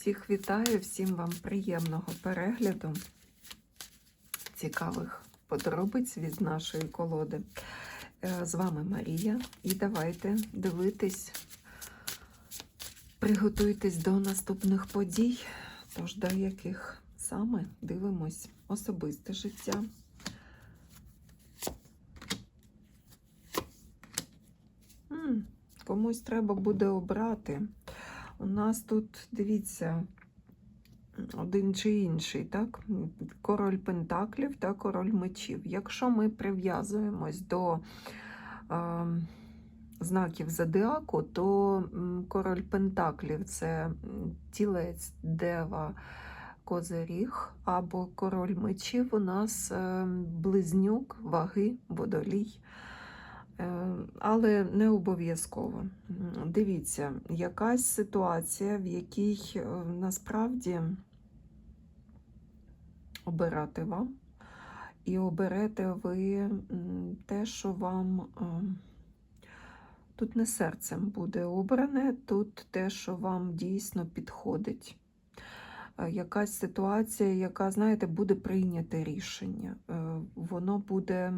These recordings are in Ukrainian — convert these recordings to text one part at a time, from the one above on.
Всіх вітаю, всім вам приємного перегляду, цікавих подробиць від нашої колоди. Е, З вами Марія, і давайте дивитись, приготуйтесь до наступних подій, тож до яких саме дивимось особисте життя. Комусь треба буде обрати. У нас тут, дивіться, один чи інший, так? Король Пентаклів та король мечів. Якщо ми прив'язуємось до е, знаків зодіаку, то король Пентаклів це тілець, дева, козиріг, або король мечів у нас е, близнюк, ваги, водолій. Е, Але не обов'язково. Дивіться, якась ситуація, в якій е, насправді обирати вам, і оберете ви те, що вам е, тут не серцем буде обране, тут те, що вам дійсно підходить. Якась ситуація, яка, знаєте, буде прийняте рішення. Воно буде.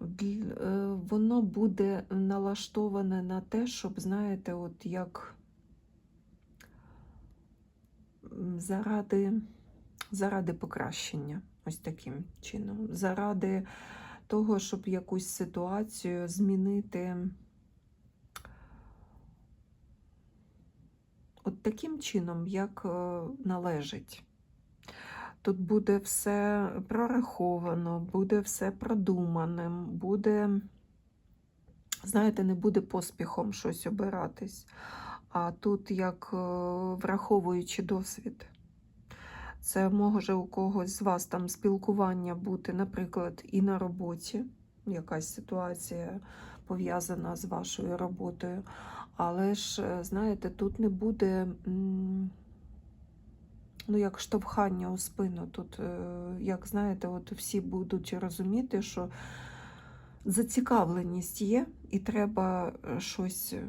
Е, воно буде налаштоване на те, щоб, знаєте, от як заради, заради покращення, ось таким чином, заради того, щоб якусь ситуацію змінити от таким чином, як е, належить. Тут буде все прораховано, буде все продуманим, буде, знаєте, не буде поспіхом щось обиратись. А тут, як е, враховуючи досвід, це може у когось з вас там спілкування бути, наприклад, і на роботі, якась ситуація пов'язана з вашою роботою. Але ж, е, знаєте, тут не буде. Ну, як штовхання у спину. Тут, е, як знаєте, от всі будуть розуміти, що зацікавленість є, і треба е, щось, е,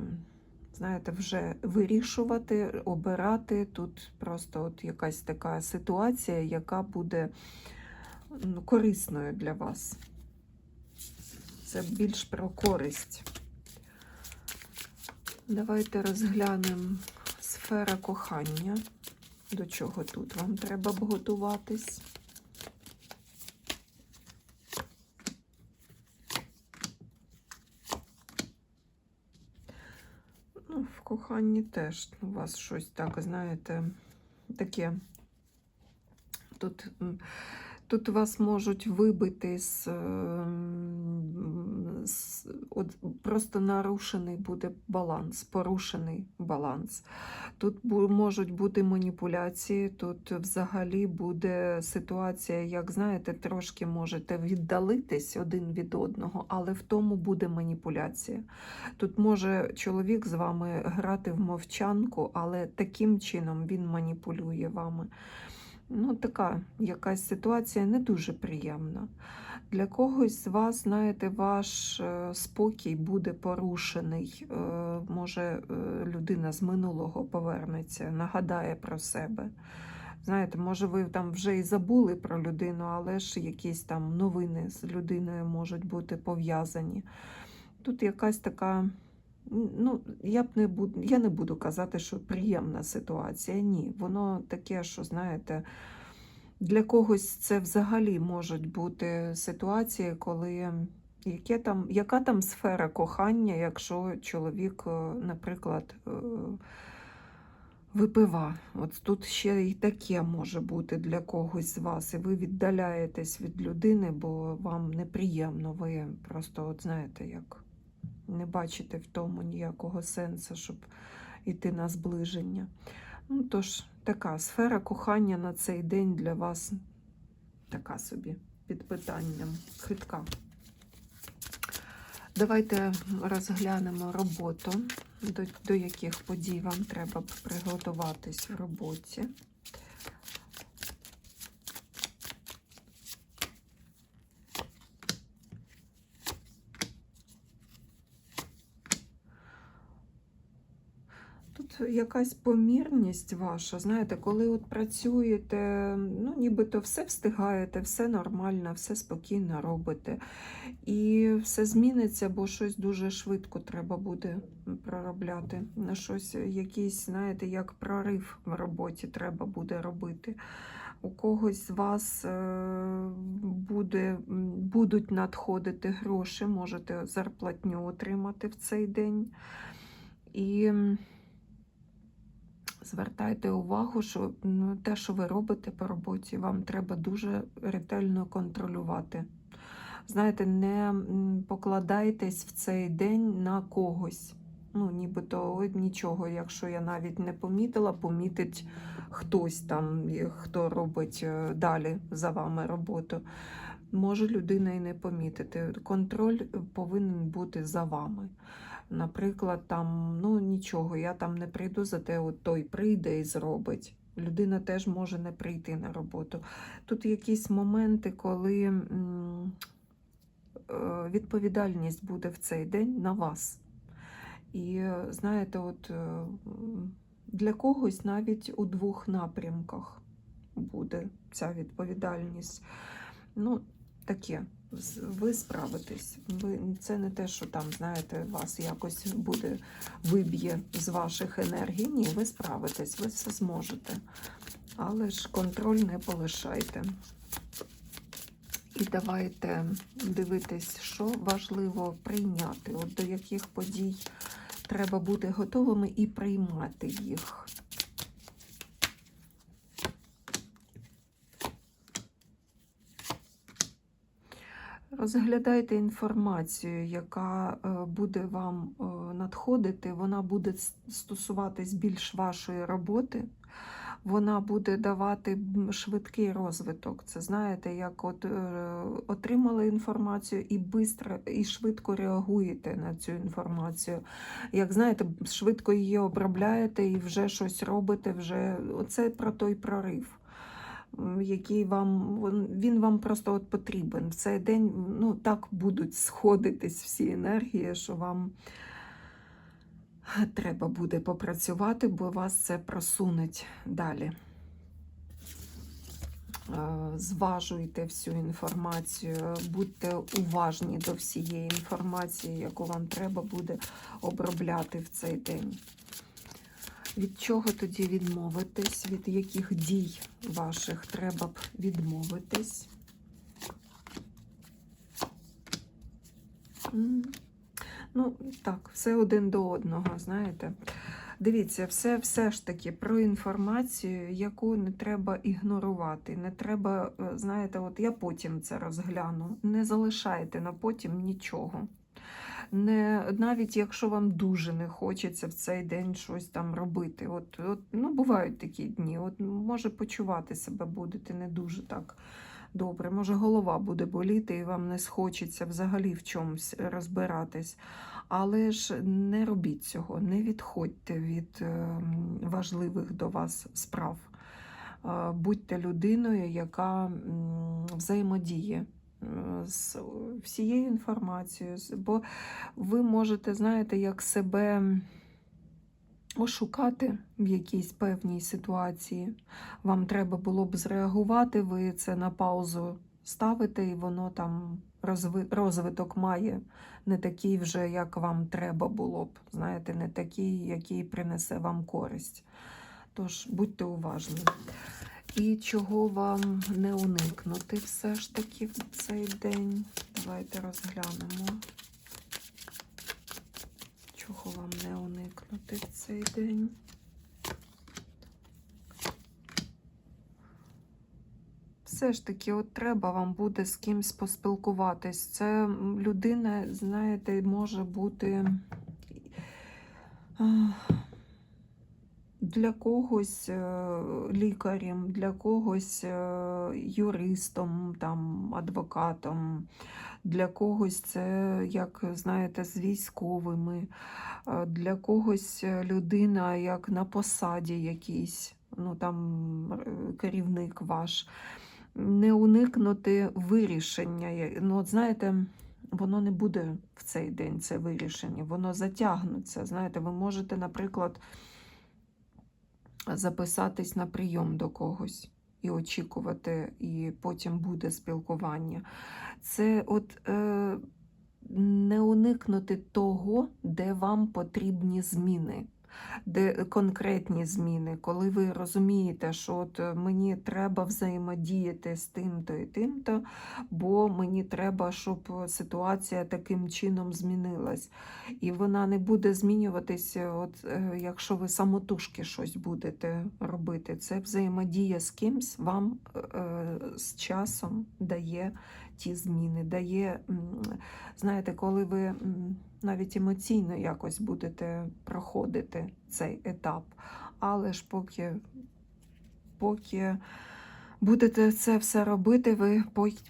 знаєте, вже вирішувати, обирати. Тут просто от якась така ситуація, яка буде ну, корисною для вас. Це більш про користь. Давайте розглянемо сфера кохання. До чого тут вам треба б готуватись? Ну, в коханні теж у вас щось так, знаєте, таке. Тут, тут вас можуть вибити з, ем, от, просто нарушений буде баланс, порушений баланс. Тут можуть бути маніпуляції, тут взагалі буде ситуація, як знаєте, трошки можете віддалитись один від одного, але в тому буде маніпуляція. Тут може чоловік з вами грати в мовчанку, але таким чином він маніпулює вами. Ну, така якась ситуація не дуже приємна. Для когось з вас, знаєте, ваш е, спокій буде порушений. Е, Може, е, людина з минулого повернеться, нагадає про себе. Знаєте, може, ви там вже і забули про людину, але ж якісь там новини з людиною можуть бути пов'язані. Тут якась така. Ну, я б не буду, я не буду казати, що приємна ситуація. Ні, воно таке, що знаєте, для когось це взагалі можуть бути ситуації, коли яке там, яка там сфера кохання, якщо чоловік, е, наприклад, е, випива. От тут ще і таке може бути для когось з вас, і ви віддаляєтесь від людини, бо вам неприємно. Ви просто, от знаєте, як не бачите в тому ніякого сенсу, щоб йти на зближення. Ну, тож, така сфера кохання на цей день для вас така собі під питанням хитка. Давайте розглянемо роботу, до, до яких подій вам треба приготуватись в роботі. Тут якась помірність ваша, знаєте, коли от працюєте, ну нібито все встигаєте, все нормально, все спокійно робите. І все зміниться, бо щось дуже швидко треба буде проробляти. На щось, якийсь, знаєте, як прорив в роботі треба буде робити. У когось з вас е, буде, будуть надходити гроші, можете зарплатню отримати в цей день. І звертайте увагу, що ну, те, що ви робите по роботі, вам треба дуже ретельно контролювати. Знаєте, не покладайтесь в цей день на когось. Ну, нібито нічого, якщо я навіть не помітила, помітить хтось там, хто робить е, далі за вами роботу. Може людина і не помітити. Контроль повинен бути за вами. Наприклад, там, ну нічого, я там не прийду, зате от той прийде і зробить. Людина теж може не прийти на роботу. Тут якісь моменти, коли е, відповідальність буде в цей день на вас. І знаєте, от е, для когось навіть у двох напрямках буде ця відповідальність. Ну, таке. Ви справитесь. Ви, це не те, що там, знаєте, вас якось буде виб'є з ваших енергій. Ні, ви справитесь, ви все зможете. Але ж контроль не полишайте. І давайте дивитись, що важливо прийняти, от до яких подій треба бути готовими і приймати їх. Розглядайте інформацію, яка е, буде вам е, надходити, вона буде стосуватись більш вашої роботи, вона буде давати швидкий розвиток. Це знаєте, як от е, отримали інформацію і бистро, і швидко реагуєте на цю інформацію. Як знаєте, швидко її обробляєте і вже щось робите. Вже оце про той прорив який вам він вам просто от потрібен. В цей день ну, так будуть сходитись всі енергії, що вам треба буде попрацювати, бо вас це просунуть далі. Е, Зважуйте всю інформацію, будьте уважні до всієї інформації, яку вам треба буде обробляти в цей день. Від чого тоді відмовитись? Від яких дій ваших треба б відмовитись? Ну, так, все один до одного, знаєте. Дивіться, все, все ж таки про інформацію, яку не треба ігнорувати. Не треба, е, знаєте, от я потім це розгляну. Не залишайте на потім нічого. Не, навіть якщо вам дуже не хочеться в цей день щось там робити. От, от, ну, бувають такі дні. От, може почувати себе будете не дуже так добре. Може голова буде боліти і вам не схочеться взагалі в чомусь розбиратись. Але ж не робіть цього, не відходьте від е, важливих до вас справ. Е, Будьте людиною, яка взаємодіє з всією інформацією, бо ви можете, знаєте, як себе ошукати в якійсь певній ситуації. Вам треба було б зреагувати, ви це на паузу ставите, і воно там розвиток має не такий вже, як вам треба було б. Знаєте, не такий, який принесе вам користь. Тож будьте уважні. І чого вам не уникнути все ж таки в цей день? Давайте розглянемо. Чого вам не уникнути в цей день? Все ж таки, от треба вам буде з кимсь поспілкуватись. Це людина, знаєте, може бути для когось е, лікарем, для когось е, юристом, там, адвокатом, для когось це, як знаєте, з військовими, е, для когось людина як на посаді якійсь, ну там керівник ваш. Не уникнути вирішення. Ну, от знаєте, воно не буде в цей день, це вирішення, воно затягнуться. Знаєте, ви можете, наприклад, записатись на прийом до когось і очікувати, і потім буде спілкування. Це от е, не уникнути того, де вам потрібні зміни. Де конкретні зміни, коли ви розумієте, що от е, мені треба взаємодіяти з тим-то і тим-то, бо мені треба, щоб ситуація таким чином змінилась. І вона не буде змінюватися, от, е, якщо ви самотужки щось будете робити. Це взаємодія з кимсь вам е, з часом дає ті зміни, дає, знаєте, коли ви навіть емоційно якось будете проходити цей етап. Але ж поки, поки будете це все робити, ви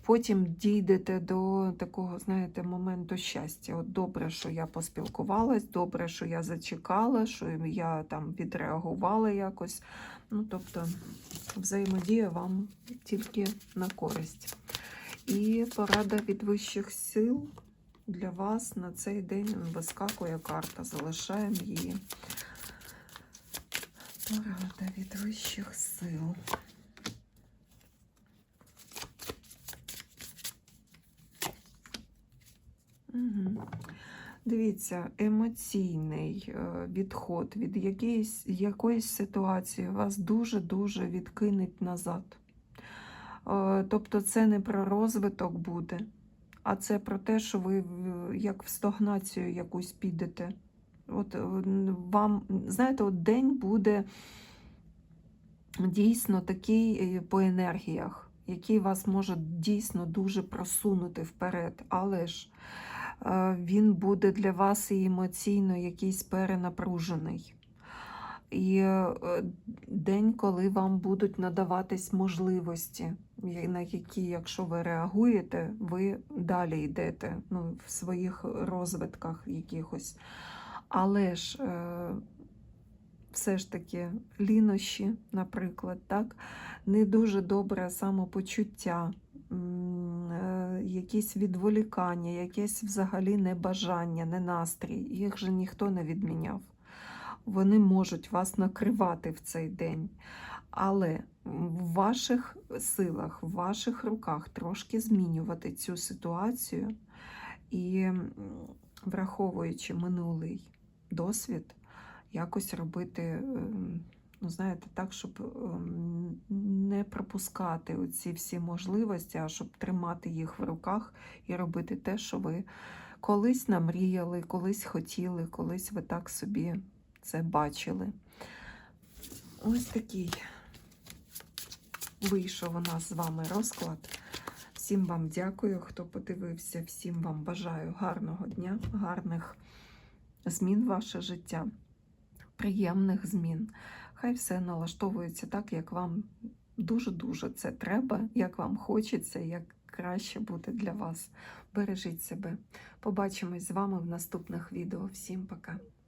потім дійдете до такого, знаєте, моменту щастя. От добре, що я поспілкувалась, добре, що я зачекала, що я там відреагувала якось. Ну, тобто, взаємодія вам тільки на користь. І порада від вищих сил для вас на цей день вискакує карта. Залишаємо її. Порада від вищих сил. Дивіться, емоційний е, відход від якоїсь, якоїсь ситуації вас дуже-дуже відкинуть назад. Е, Тобто це не про розвиток буде, а це про те, що ви як в стагнацію якусь підете. От е, вам, знаєте, от день буде дійсно такий е, по енергіях, який вас може дійсно дуже просунути вперед. Але ж е, він буде для вас і емоційно якийсь перенапружений. І е, день, коли вам будуть надаватись можливості, на які, якщо ви реагуєте, ви далі йдете ну, в своїх розвитках якихось. Але ж е, все ж таки лінощі, наприклад, так, не дуже добре самопочуття, е, якісь відволікання, якесь взагалі небажання, не настрій. Їх же ніхто не відміняв. Вони можуть вас накривати в цей день. Але в ваших силах, в ваших руках трошки змінювати цю ситуацію і, враховуючи минулий досвід, якось робити, ем, ну, знаєте, так, щоб ем, не пропускати оці всі можливості, а щоб тримати їх в руках і робити те, що ви колись намріяли, колись хотіли, колись ви так собі це бачили. Ось такий вийшов у нас з вами розклад. Всім вам дякую, хто подивився. Всім вам бажаю гарного дня, гарних змін в ваше життя, приємних змін. Хай все налаштовується так, як вам дуже-дуже це треба, як вам хочеться, як краще буде для вас. Бережіть себе. Побачимось з вами в наступних відео. Всім пока!